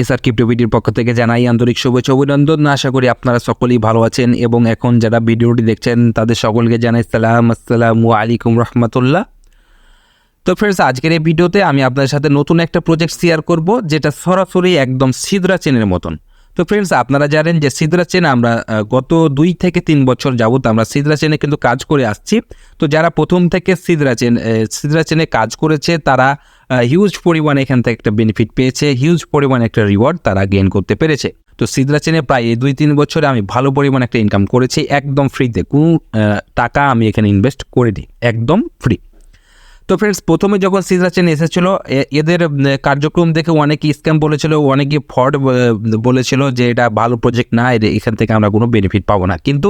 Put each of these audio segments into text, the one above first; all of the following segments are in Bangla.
এসআর ক্রিপ্টোভিডির পক্ষ থেকে জানাই আন্তরিক শুভেচ্ছা অভিনন্দন। আশা করি আপনারা সকলেই ভালো আছেন এবং এখন যারা ভিডিওটি দেখছেন, তাদের সকলকে জানাই সালাম। আসসালামু আলাইকুম রহমতুল্লাহ। তো ফ্রেন্ডস আজকের এই ভিডিওতে আমি আপনাদের সাথে নতুন একটা প্রজেক্ট শেয়ার করব, যেটা সরাসরি একদম সিদরা চেনের মতন। তো ফ্রেন্ডস আপনারা জানেন যে সিদরা চেন আমরা গত দুই থেকে তিন বছর যাবত আমরা সিদরা চেনে কিন্তু কাজ করে আসছি। তো যারা প্রথম থেকে সিদরা চেন সিদরা চেনে কাজ করেছে, তারা হিউজ পরিমাণে এখান থেকে একটা বেনিফিট পেয়েছে হিউজ পরিমাণে একটা রিওয়ার্ড তারা গেইন করতে পেরেছে। তো সিদরা চেনে প্রায় এই দুই তিন বছরে আমি ভালো পরিমাণ একটা ইনকাম করেছি, একদম ফ্রিতে কোনো টাকা আমি এখানে ইনভেস্ট করে করিনি, একদম ফ্রি তো ফ্রেন্ডস প্রথমে যখন সিজরা চেন এসেছিল এদের কার্যক্রম দেখে অনেকে স্ক্যাম বলেছিল, অনেকে ফ্রড বলেছিল যে এটা ভালো প্রজেক্ট না এখান থেকে আমরা কোনো বেনিফিট পাবো না। কিন্তু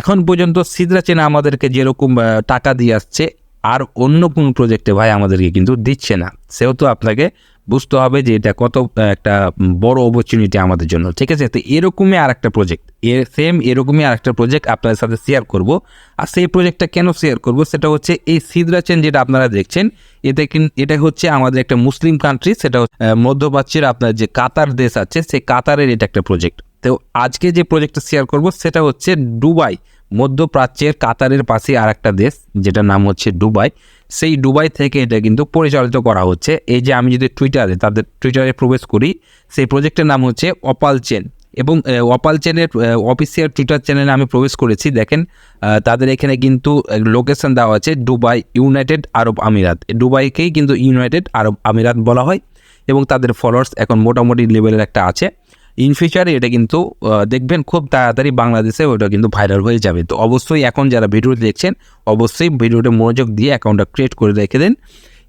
এখন পর্যন্ত সিজরা চেন আমাদেরকে যেরকম টাকা দিয়ে আসছে আর অন্য কোন প্রজেক্টে ভাই আমাদেরকে কিন্তু দিচ্ছে না। সেহেতু আপনাকে বুঝতে হবে যে এটা কত একটা বড় অপরচুনিটি আমাদের জন্য। ঠিক আছে? তো এরকমই আর একটা প্রজেক্ট এর সেম এরকমই আর একটা প্রজেক্ট আপনাদের সাথে শেয়ার করব। আর সেই প্রজেক্টটা কেন শেয়ার করব? সেটা হচ্ছে এই সিদরা চেন যেটা আপনারা দেখছেন, এতে এটা হচ্ছে আমাদের একটা মুসলিম কান্ট্রি সেটা মধ্যপ্রাচ্যের আপনার যে কাতার দেশ আছে, সেই কাতারের এটা একটা প্রজেক্ট তো আজকে যে প্রজেক্টটা শেয়ার করব, সেটা হচ্ছে দুবাই। মধ্যপ্রাচ্যের কাতারের পাশে আর একটা দেশ, যেটার নাম হচ্ছে দুবাই। সেই দুবাই থেকে এটা কিন্তু পরিচালিত করা হচ্ছে। এই যে আমি যদি টুইটারে, তাদের টুইটারে প্রবেশ করি, সেই প্রজেক্টের নাম হচ্ছে অপাল চেন। এবং অপাল চেনের অফিসিয়াল টুইটার চ্যানেলে আমি প্রবেশ করেছি। দেখেন তাদের এখানে কিন্তু লোকেশন দেওয়া আছে দুবাই ইউনাইটেড আরব আমিরাত। দুবাইকেই কিন্তু ইউনাইটেড আরব আমিরাত বলা হয়। এবং তাদের ফলোয়ার্স এখন মোটামুটি লেভেলের একটা আছে। ইন ফিউচারে এটা কিন্তু দেখবেন খুব তাড়াতাড়ি বাংলাদেশে ওটা কিন্তু ভাইরাল হয়ে যাবে। তো অবশ্যই এখন যারা ভিডিও দেখছেন, অবশ্যই ভিডিওটা মনোযোগ দিয়ে অ্যাকাউন্টটা ক্রিয়েট করে রেখে দেন।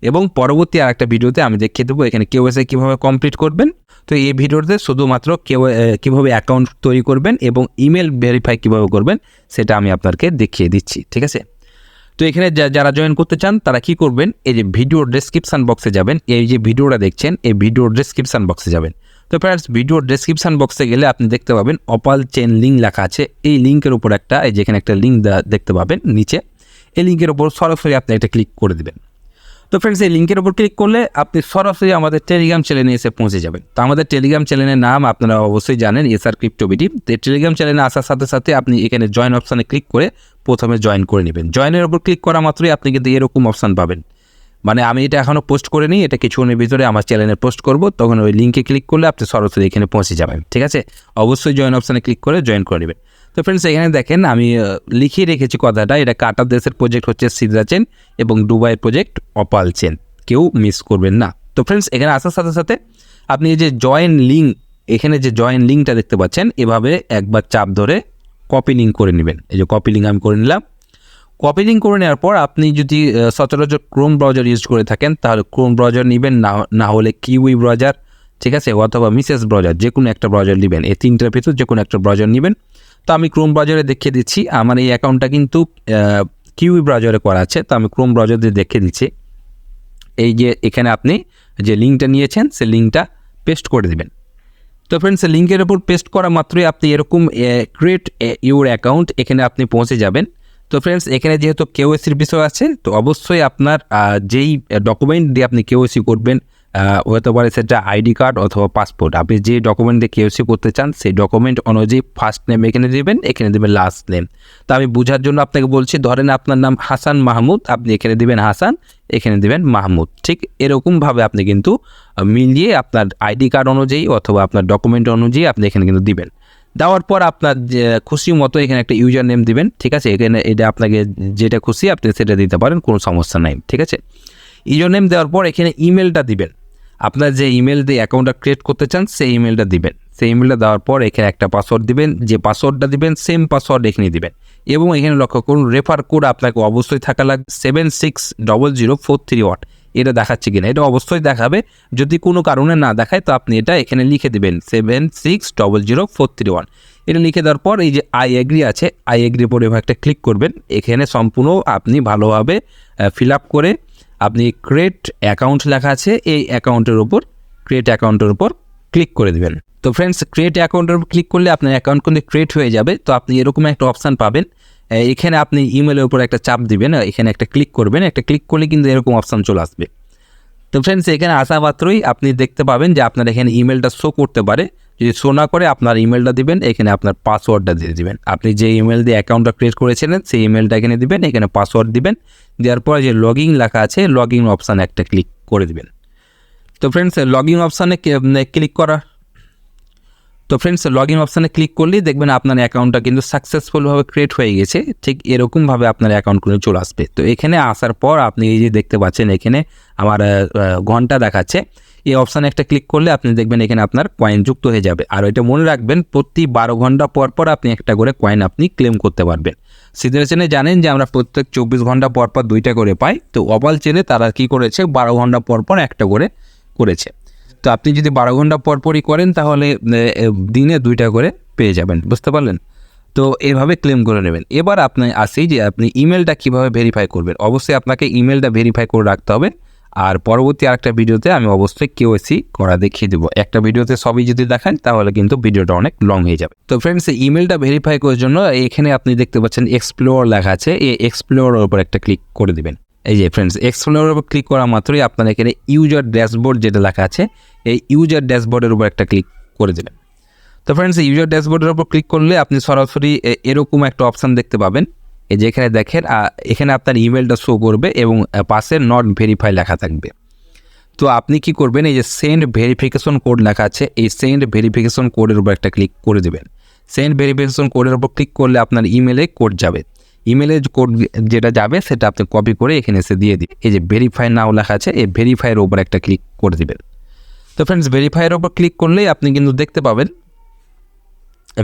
এবং পরবর্তী আর একটা ভিডিওতে আমি দেখিয়ে দেবো এখানে কেউ এসে কীভাবে কমপ্লিট করবেন। তো এই ভিডিওতে শুধুমাত্র কেউ কীভাবে অ্যাকাউন্ট তৈরি করবেন এবং ইমেল ভেরিফাই কীভাবে করবেন, সেটা আমি আপনাকে দেখিয়ে দিচ্ছি, ঠিক আছে? তো এখানে যারা জয়েন করতে চান, তারা কি করবেন, এই যে ভিডিও ডেসক্রিপশন বক্সে যাবেন। এই যে ভিডিওটা দেখছেন, এই ভিডিওর ডেসক্রিপশন বক্সে যাবেন। তো ফ্রেন্ডস ভিডিওর ডেসক্রিপশন বক্সে গেলে আপনি দেখতে পাবেন অপাল চেন লিঙ্ক লেখা আছে। এই লিঙ্কের উপর একটা, এই যেখানে একটা লিঙ্ক দেখতে পাবেন নিচে। এই লিঙ্কের উপর সরাসরি আপনি একটা ক্লিক করে দেবেন। তো ফ্রেন্ডস এই লিঙ্কের উপর ক্লিক করলে আপনি সরাসরি আমাদের টেলিগ্রাম চ্যানেলে এসে পৌঁছে যাবেন। তো আমাদের টেলিগ্রাম চ্যানেলের নাম আপনারা অবশ্যই জানেন এসআর ক্রিপ্টোবিটি তো টেলিগ্রাম চ্যানেলে আসার সাথে সাথে আপনি এখানে জয়েন অপশানে ক্লিক করে প্রথমে জয়েন করে নেবেন। জয়েনের উপর ক্লিক করা মাত্রই আপনি কিন্তু এরকম অপশান পাবেন। মানে আমি এটা এখনও পোস্ট করে নিই, এটা কিছুক্ষণের ভিতরে আমার চ্যানেলে পোস্ট করব, তখন ওই লিঙ্কে ক্লিক করলে আপনি সরাসরি এখানে পৌঁছে যাবেন, ঠিক আছে? অবশ্যই জয়েন অপশানে ক্লিক করে জয়েন করে নেবেন। তো ফ্রেন্ডস এখানে দেখেন আমি লিখিয়ে রেখেছি কথাটা, এটা কাটার দেশের প্রজেক্ট হচ্ছে সিদ্রা চেন এবং দুবাইয়ের প্রজেক্ট অপাল চেন, কেউ মিস করবেন না। তো ফ্রেন্ডস এখানে আসার সাথে সাথে আপনি যে জয়েন লিঙ্ক এখানে যে জয়েন লিঙ্কটা দেখতে পাচ্ছেন, এভাবে একবার চাপ ধরে কপি লিঙ্ক করে নেবেন। এই যে কপি লিঙ্ক আমি করে নিলাম কপি লিঙ্ক করে নেওয়ার পর আপনি যদি সচরাচর ক্রোম ব্রাউজার ইউজ করে থাকেন, তাহলে ক্রোম ব্রাউজার নেবেন, না না হলে কিউই ব্রাউজার ঠিক আছে? অথবা মিসেস ব্রাউজার যে কোনো একটা ব্রাউজার নেবেন। এই তিনটার ভিতর যে কোনো একটা ব্রাউজার নেবেন। তো আমি ক্রোম ব্রাউজারে দেখিয়ে দিচ্ছি। আমার এই অ্যাকাউন্টটা কিন্তু কিউই ব্রাউজারে করা আছে। তো আমি ক্রোম ব্রাউজার দিয়ে দেখিয়ে দিচ্ছি। এই যে এখানে আপনি যে লিঙ্কটা নিয়েছেন, সে লিঙ্কটা পেস্ট করে দেবেন। তো ফ্রেন্ডস লিঙ্কের ওপর পেস্ট করা মাত্রই আপনি এরকম ক্রিয়েট ইউর অ্যাকাউন্ট এখানে আপনি পৌঁছে যাবেন। তো ফ্রেন্ডস এখানে যেহেতু কেওএসির বিষয় আছে, তো অবশ্যই আপনার যেই ডকুমেন্ট দিয়ে আপনি কেওএসি করবেন হতে পারে সেটা আইডি কার্ড অথবা পাসপোর্ট আপনি যে ডকুমেন্ট দিয়ে কেওএসি করতে চান, সেই ডকুমেন্ট অনুযায়ী ফার্স্ট নেম এখানে দেবেন এখানে দেবেন লাস্ট নেম তো আমি বোঝার জন্য আপনাকে বলছি, ধরেন আপনার নাম হাসান মাহমুদ, আপনি এখানে দেবেন হাসান, এখানে দেবেন মাহমুদ। ঠিক এরকমভাবে আপনি কিন্তু মিলিয়ে আপনার আইডি কার্ড অনুযায়ী অথবা আপনার ডকুমেন্ট অনুযায়ী আপনি এখানে কিন্তু দিবেন। দেওয়ার পর আপনার খুশি মতো এখানে একটা ইউজার নেম দিবেন, ঠিক আছে? এখানে এটা আপনাকে যেটা খুশি আপনি সেটা দিতে পারেন, কোনো সমস্যা নাই, ঠিক আছে? ইউজার নেম দেওয়ার পর এখানে ইমেলটা দিবেন। আপনার যে ইমেল দিয়ে অ্যাকাউন্টটা ক্রিয়েট করতে চান, সেই ইমেলটা দিবেন। সেই ইমেলটা দেওয়ার পর এখানে একটা পাসওয়ার্ড দিবেন, যে পাসওয়ার্ডটা দিবেন সেম পাসওয়ার্ড এখানে দিবেন। এবং এখানে লক্ষ্য করুন রেফার কোড আপনাকে অবশ্যই থাকা লাগবে seven six double zero four three watt এটা দেখাচ্ছে কিনা? এটা অবশ্যই দেখাবে। যদি কোনো কারণে না দেখায়, তো আপনি এটা এখানে লিখে দেবেন। Seven six double zero four three one এটা লিখে দেওয়ার পর এই যে আই এগ্রি আছে আই এগ্রি পরে একটা ক্লিক করবেন। এখানে সম্পূর্ণ আপনি ভালোভাবে ফিল আপ করে আপনি ক্রিয়েট অ্যাকাউন্ট লেখা আছে, এই অ্যাকাউন্টের উপর ক্রিয়েট অ্যাকাউন্টের উপর ক্লিক করে দেবেন। তো ফ্রেন্ডস ক্রিয়েট অ্যাকাউন্টের ক্লিক করলে আপনার অ্যাকাউন্ট কিন্তু ক্রিয়েট হয়ে যাবে। তো আপনি এরকম একটা অপশান পাবেন। এখানে আপনি ইমেলের উপর একটা চাপ দিবেন, এখানে একটা ক্লিক করবেন, একটা ক্লিক করলে কিন্তু এরকম অপশান চলে আসবে। তো ফ্রেন্ডস এখানে আসা মাত্রই আপনি দেখতে পাবেন যে আপনার এখানে ইমেলটা শো করতে পারে। যদি শো না করে, আপনার ইমেলটা দিবেন, এখানে আপনার পাসওয়ার্ডটা দিয়ে দিবেন। আপনি যে ইমেল দিয়ে অ্যাকাউন্টটা ক্রিয়েট করেছিলেন, সেই ইমেলটা এখানে দিবেন, এখানে পাসওয়ার্ড দিবেন। দেওয়ার পরে যে লগ লেখা আছে লগ অপশান একটা ক্লিক করে দিবেন। তো ফ্রেন্ডস লগ ইন অপশানে ক্লিক করা। তো ফ্রেন্ডস লগ ইন অপশানে ক্লিক করলেই দেখবেন আপনার অ্যাকাউন্টটা কিন্তু সাকসেসফুলভাবে ক্রিয়েট হয়ে গেছে। ঠিক এরকমভাবে আপনার অ্যাকাউন্টগুলো চলে আসবে। তো এখানে আসার পর আপনি এই যে দেখতে পাচ্ছেন, এখানে আমার ঘণ্টা দেখাচ্ছে। এই অপশানে একটা ক্লিক করলে আপনি দেখবেন এখানে আপনার কয়েন যুক্ত হয়ে যাবে। আর এটা মনে রাখবেন, প্রতি বারো ঘণ্টা পর পর আপনি একটা করে কয়েন আপনি ক্লেম করতে পারবেন। সিদের চেনে জানেন যে আমরা প্রত্যেক চব্বিশ ঘণ্টা পর পর দুইটা করে পাই। তো অবাল চেনে তারা কি করেছে? বারো ঘণ্টা পর পর একটা করে করেছে। তো আপনি যদি বারো ঘণ্টা পর পরই করেন, তাহলে দিনে দুইটা করে পেয়ে যাবেন, বুঝতে পারলেন? তো এভাবে ক্লেম করে নেবেন। এবার আপনি আসি যে আপনি ইমেলটা কীভাবে ভেরিফাই করবেন? অবশ্যই আপনাকে ইমেলটা ভেরিফাই করে রাখতে হবে। আর পরবর্তী আরেকটা ভিডিওতে আমি অবশ্যই কেওএসি করা দেখিয়ে দেবো। একটা ভিডিওতে সবই যদি দেখান, তাহলে কিন্তু ভিডিওটা অনেক লং হয়ে যাবে। তো ফ্রেন্ডস ইমেলটা ভেরিফাই করার জন্য এখানে আপনি দেখতে পাচ্ছেন এক্সপ্লোর লেখা আছে। এই এক্সপ্লোরের উপর একটা ক্লিক করে দিবেন। এই যে ফ্রেন্ডস এক্সপ্লোরের উপর ক্লিক করা মাত্রই আপনার এখানে ইউজার ড্যাশবোর্ড যেটা লেখা আছে, এই ইউজার ড্যাশবোর্ডের উপর একটা ক্লিক করে দেবেন তো ফ্রেন্ডস ইউজার ড্যাশবোর্ডের উপর ক্লিক করলে আপনি সরাসরি এরকম একটা অপশান দেখতে পাবেন। এই যে এখানে দেখেন এখানে আপনার ইমেলটা শো করবে এবং পাশে নট ভেরিফাই লেখা থাকবে। তো আপনি কি করবেন, এই যে সেন্ড ভেরিফিকেশন কোড লেখা আছে, এই সেন্ড ভেরিফিকেশন কোডের উপর একটা ক্লিক করে দেবেন। সেন্ড ভেরিফিকেশন কোডের উপর ক্লিক করলে আপনার ইমেলে কোড যাবে। ইমেলে কোড যেটা যাবে সেটা আপনি কপি করে এখানে এসে দিয়ে দিন। এই যে ভেরিফাই নাও লেখা আছে, এই ভেরিফাইয়ের ওপর একটা ক্লিক করে দিবেন। তো ফ্রেন্ডস ভেরিফাইয়ের ওপর ক্লিক করলেই আপনি কিন্তু দেখতে পাবেন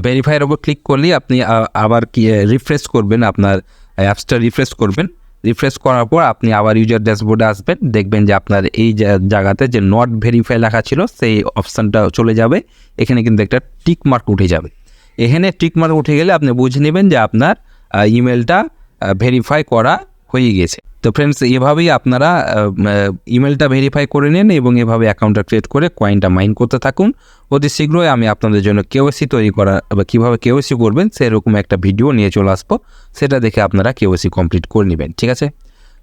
ভেরিফাইয়ের ওপর ক্লিক করলেই আপনি আবার কি রিফ্রেশ করবেন আপনার অ্যাপসটা রিফ্রেশ করবেন। রিফ্রেশ করার পর আপনি আবার ইউজার ড্যাশবোর্ডে আসবেন, দেখবেন যে আপনার এই জায়গাতে যে নট ভেরিফাই লেখা ছিল, সেই অপশানটা চলে যাবে। এখানে কিন্তু একটা টিক মার্ক উঠে যাবে। এখানে টিক মার্ক উঠে গেলে আপনি বুঝে নেবেন যে আপনার ইমেলটা ভেরিফাই করা হয়ে গেছে। তো ফ্রেন্ডস এভাবেই আপনারা ইমেলটা ভেরিফাই করে নিন এবং এভাবে অ্যাকাউন্টটা ক্রিয়েট করে কয়েনটা মাইন করতে থাকুন। অতি শীঘ্রই আমি আপনাদের জন্য কেওসি তৈরি করা, বা কীভাবে কেওসি করবেন সেরকম একটা ভিডিও নিয়ে চলে আসব। সেটা দেখে আপনারা কেওসি কমপ্লিট করে নেবেন, ঠিক আছে?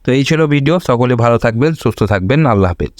তো এই ছিল ভিডিও সকলে ভালো থাকবেন, সুস্থ থাকবেন, আল্লাহ হাফেজ।